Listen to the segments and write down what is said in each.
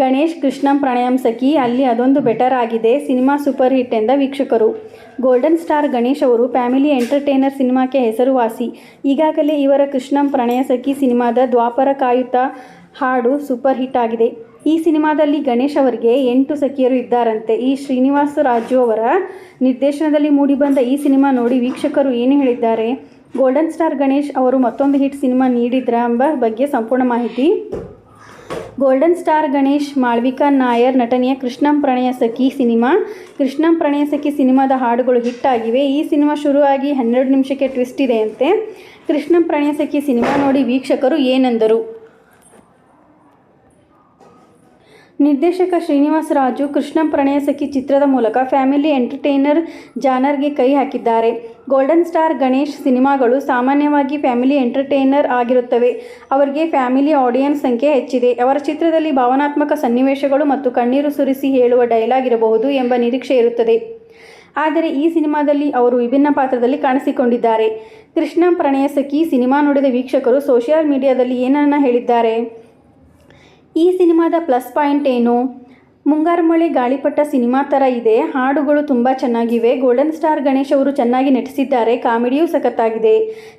ಗಣೇಶ್ ಕೃಷ್ಣಂ ಪ್ರಣಯಂ ಸಖಿ, ಅಲ್ಲಿ ಅದೊಂದು ಬೆಟರ್ ಆಗಿದೆ, ಸಿನಿಮಾ ಸೂಪರ್ ಹಿಟ್ ಎಂದ ವೀಕ್ಷಕರು. ಗೋಲ್ಡನ್ ಸ್ಟಾರ್ ಗಣೇಶ್ ಅವರು ಫ್ಯಾಮಿಲಿ ಎಂಟರ್ಟೈನರ್ ಸಿನಿಮಾಕ್ಕೆ ಹೆಸರುವಾಸಿ. ಈಗಾಗಲೇ ಇವರ ಕೃಷ್ಣಂ ಪ್ರಣಯ ಸಖಿ ಸಿನಿಮಾದ ದ್ವಾಪರ ಕಾಯುತ್ತಾ ಹಾಡು ಸೂಪರ್ ಹಿಟ್ ಆಗಿದೆ. ಈ ಸಿನಿಮಾದಲ್ಲಿ ಗಣೇಶ್ ಅವರಿಗೆ ಎಂಟು ಸಖಿಯರು ಇದ್ದಾರಂತೆ. ಈ ಶ್ರೀನಿವಾಸ ರಾಜು ಅವರ ನಿರ್ದೇಶನದಲ್ಲಿ ಮೂಡಿಬಂದ ಈ ಸಿನಿಮಾ ನೋಡಿ ವೀಕ್ಷಕರು ಏನು ಹೇಳಿದ್ದಾರೆ? ಗೋಲ್ಡನ್ ಸ್ಟಾರ್ ಗಣೇಶ್ ಅವರು ಮತ್ತೊಂದು ಹಿಟ್ ಸಿನಿಮಾ ನೀಡಿದ್ರ ಎಂಬ ಬಗ್ಗೆ ಸಂಪೂರ್ಣ ಮಾಹಿತಿ ಗೋಲ್ಡನ್ ಸ್ಟಾರ್ ಗಣೇಶ್, ಮಾಳ್ವಿಕಾ ನಾಯರ್, ನಟನೆಯ ಕೃಷ್ಣಂ ಪ್ರಣಯ ಸಖಿ ಸಿನಿಮಾ. ಕೃಷ್ಣಂ ಪ್ರಣಯ ಸಖಿ ಸಿನಿಮಾದ ಹಾಡುಗಳು ಹಿಟ್ ಆಗಿವೆ. ಈ ಸಿನಿಮಾ ಶುರುವಾಗಿ ಹನ್ನೆರಡು ನಿಮಿಷಕ್ಕೆ ಟ್ವಿಸ್ಟ್ ಇದೆಯಂತೆ ಕೃಷ್ಣಂ ಪ್ರಣಯ ಸಖಿ ಸಿನಿಮಾ ನೋಡಿ ವೀಕ್ಷಕರು ಏನೆಂದರು? ನಿರ್ದೇಶಕ ಶ್ರೀನಿವಾಸ ರಾಜು, ಕೃಷ್ಣ ಪ್ರಣಯ ಸಖಿ ಚಿತ್ರದ ಮೂಲಕ ಫ್ಯಾಮಿಲಿ ಎಂಟರ್ಟೈನರ್ ಜಾನರ್ಗೆ ಕೈ ಹಾಕಿದ್ದಾರೆ. ಗೋಲ್ಡನ್ ಸ್ಟಾರ್ ಗಣೇಶ್ ಸಿನಿಮಾಗಳು ಸಾಮಾನ್ಯವಾಗಿ ಫ್ಯಾಮಿಲಿ ಎಂಟರ್ಟೈನರ್ ಆಗಿರುತ್ತವೆ. ಅವರಿಗೆ ಫ್ಯಾಮಿಲಿ ಆಡಿಯನ್ಸ್ ಸಂಖ್ಯೆ ಹೆಚ್ಚಿದೆ. ಅವರ ಚಿತ್ರದಲ್ಲಿ ಭಾವನಾತ್ಮಕ ಸನ್ನಿವೇಶಗಳು ಮತ್ತು ಕಣ್ಣೀರು ಸುರಿಸಿ ಹೇಳುವ ಡೈಲಾಗ್ ಇರಬಹುದು ಎಂಬ ನಿರೀಕ್ಷೆ ಇರುತ್ತದೆ. ಆದರೆ ಈ ಸಿನಿಮಾದಲ್ಲಿ ಅವರು ವಿಭಿನ್ನ ಪಾತ್ರದಲ್ಲಿ ಕಾಣಿಸಿಕೊಂಡಿದ್ದಾರೆ. ಕೃಷ್ಣ ಪ್ರಣಯ ಸಖಿ ಸಿನಿಮಾ ನೋಡಿದ ವೀಕ್ಷಕರು ಸೋಷಿಯಲ್ ಮೀಡಿಯಾದಲ್ಲಿ ಏನನ್ನ ಹೇಳಿದ್ದಾರೆ? ಈ ಸಿನಿಮಾದ ಪ್ಲಸ್ ಪಾಯಿಂಟ್ ಏನು? ಮುಂಗಾರು ಮಳೆ ಗಾಳಿಪಟ ಸಿನಿಮಾ ಥರ ಇದೆ. ಹಾಡುಗಳು ತುಂಬ ಚೆನ್ನಾಗಿವೆ. ಗೋಲ್ಡನ್ ಸ್ಟಾರ್ ಗಣೇಶ್ ಅವರು ಚೆನ್ನಾಗಿ ನಟಿಸಿದ್ದಾರೆ. ಕಾಮಿಡಿಯೂ ಸಖತ್ತಾಗಿದೆ.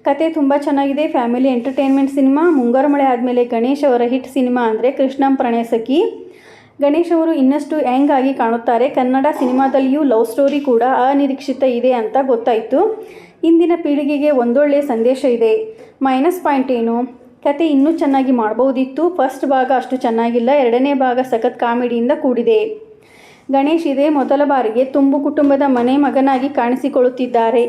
ಕತೆ ತುಂಬ ಚೆನ್ನಾಗಿದೆ. ಫ್ಯಾಮಿಲಿ ಎಂಟರ್ಟೈನ್ಮೆಂಟ್ ಸಿನಿಮಾ ಮುಂಗಾರು ಮಳೆ ಆದಮೇಲೆ ಗಣೇಶ್ ಅವರ ಹಿಟ್ ಸಿನಿಮಾ ಅಂದರೆ ಕೃಷ್ಣಂ ಪ್ರಣಯಸಖಿ. ಗಣೇಶ್ ಅವರು ಇನ್ನಷ್ಟು ಯಂಗ್ ಆಗಿ ಕಾಣುತ್ತಾರೆ. ಕನ್ನಡ ಸಿನಿಮಾದಲ್ಲಿಯೂ ಲವ್ ಸ್ಟೋರಿ ಕೂಡ ಅನಿರೀಕ್ಷಿತ ಇದೆ ಅಂತ ಗೊತ್ತಾಯಿತು. ಇಂದಿನ ಪೀಳಿಗೆಗೆ ಒಂದೊಳ್ಳೆಯ ಸಂದೇಶ ಇದೆ. ಮೈನಸ್ ಪಾಯಿಂಟ್ ಏನು? ಕತೆ ಇನ್ನೂ ಚೆನ್ನಾಗಿ ಮಾಡ್ಬೋದಿತ್ತು. ಫಸ್ಟ್ ಭಾಗ ಅಷ್ಟು ಚೆನ್ನಾಗಿಲ್ಲ, ಎರಡನೇ ಭಾಗ ಸಖತ್ ಕಾಮಿಡಿಯಿಂದ ಕೂಡಿದೆ. ಗಣೇಶ್ ಇದೇ ಮೊದಲ ಬಾರಿಗೆ ತುಂಬು ಕುಟುಂಬದ ಮನೆ ಮಗನಾಗಿ ಕಾಣಿಸಿಕೊಳ್ಳುತ್ತಿದ್ದಾರೆ.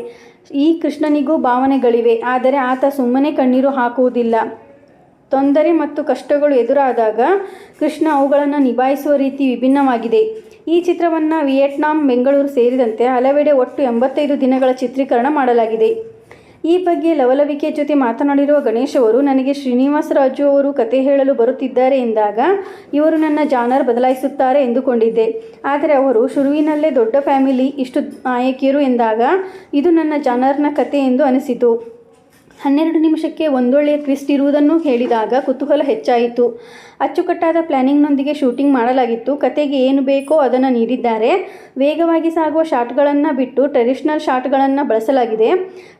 ಈ ಕೃಷ್ಣನಿಗೂ ಭಾವನೆಗಳಿವೆ, ಆದರೆ ಆತ ಸುಮ್ಮನೆ ಕಣ್ಣೀರು ಹಾಕುವುದಿಲ್ಲ. ತೊಂದರೆ ಮತ್ತು ಕಷ್ಟಗಳು ಎದುರಾದಾಗ ಕೃಷ್ಣ ಅವುಗಳನ್ನು ನಿಭಾಯಿಸುವ ರೀತಿ ವಿಭಿನ್ನವಾಗಿದೆ. ಈ ಚಿತ್ರವನ್ನು ವಿಯೆಟ್ನಾಂ, ಬೆಂಗಳೂರು ಸೇರಿದಂತೆ ಹಲವೆಡೆ ಒಟ್ಟು ಎಂಬತ್ತೈದು ದಿನಗಳ ಚಿತ್ರೀಕರಣ ಮಾಡಲಾಗಿದೆ. ಈ ಬಗ್ಗೆ ಲವಲವಿಕೆ ಜೊತೆ ಮಾತನಾಡಿರುವ ಗಣೇಶ್ ಅವರು, ನನಗೆ ಶ್ರೀನಿವಾಸ ರಾಜು ಅವರು ಕತೆ ಹೇಳಲು ಬರುತ್ತಿದ್ದಾರೆ ಎಂದಾಗ ಇವರು ನನ್ನ ಜಾನರ್ ಬದಲಾಯಿಸುತ್ತಾರೆ ಎಂದುಕೊಂಡಿದ್ದೆ. ಆದರೆ ಅವರು, ಶುರುವಿನಲ್ಲೇ ದೊಡ್ಡ ಫ್ಯಾಮಿಲಿ, ಇಷ್ಟು ನಾಯಕಿಯರು ಎಂದಾಗ ಇದು ನನ್ನ ಜಾನರ್ನ ಕತೆ ಎಂದು ಅನಿಸಿತು. ಹನ್ನೆರಡು ನಿಮಿಷಕ್ಕೆ ಒಂದೊಳ್ಳೆಯ ಟ್ವಿಸ್ಟ್ ಇರುವುದನ್ನು ಹೇಳಿದಾಗ ಕುತೂಹಲ ಹೆಚ್ಚಾಯಿತು. ಅಚ್ಚುಕಟ್ಟಾದ ಪ್ಲ್ಯಾನಿಂಗ್ನೊಂದಿಗೆ ಶೂಟಿಂಗ್ ಮಾಡಲಾಗಿತ್ತು. ಕತೆಗೆ ಏನು ಬೇಕೋ ಅದನ್ನು ನೀಡಿದ್ದಾರೆ. ವೇಗವಾಗಿ ಸಾಗುವ ಶಾಟ್ಗಳನ್ನು ಬಿಟ್ಟು ಟ್ರೆಡಿಷನಲ್ ಶಾಟ್ಗಳನ್ನು ಬಳಸಲಾಗಿದೆ.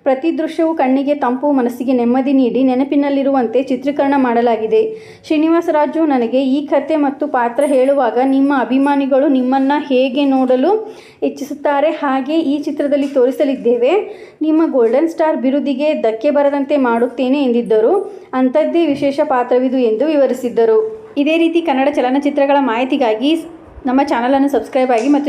ಪ್ರತಿ ದೃಶ್ಯವು ಕಣ್ಣಿಗೆ ತಂಪು, ಮನಸ್ಸಿಗೆ ನೆಮ್ಮದಿ ನೀಡಿ ನೆನಪಿನಲ್ಲಿರುವಂತೆ ಚಿತ್ರೀಕರಣ ಮಾಡಲಾಗಿದೆ. ಶ್ರೀನಿವಾಸ ರಾಜು, ನನಗೆ ಈ ಕತೆ ಮತ್ತು ಪಾತ್ರ ಹೇಳುವಾಗ ನಿಮ್ಮ ಅಭಿಮಾನಿಗಳು ನಿಮ್ಮನ್ನು ಹೇಗೆ ನೋಡಲು ಇಚ್ಛಿಸುತ್ತಾರೆ ಹಾಗೆ ಈ ಚಿತ್ರದಲ್ಲಿ ತೋರಿಸಲಿದ್ದೇವೆ. ನಿಮ್ಮ ಗೋಲ್ಡನ್ ಸ್ಟಾರ್ ಬಿರುದಿಗೆ ಧಕ್ಕೆ ಬರದಂತೆ ಮಾಡುತ್ತೇನೆ ಎಂದಿದ್ದರು. ಅಂಥದ್ದೇ ವಿಶೇಷ ಪಾತ್ರವಿದು ಎಂದು ವಿವರಿಸಿದ್ದರು. ಇದೇ ರೀತಿ ಕನ್ನಡ ಚಲನಚಿತ್ರಗಳ ಮಾಹಿತಿಗಾಗಿ ನಮ್ಮ ಚಾನಲನ್ನು ಸಬ್ಸ್ಕ್ರೈಬ್ ಆಗಿ ಮತ್ತು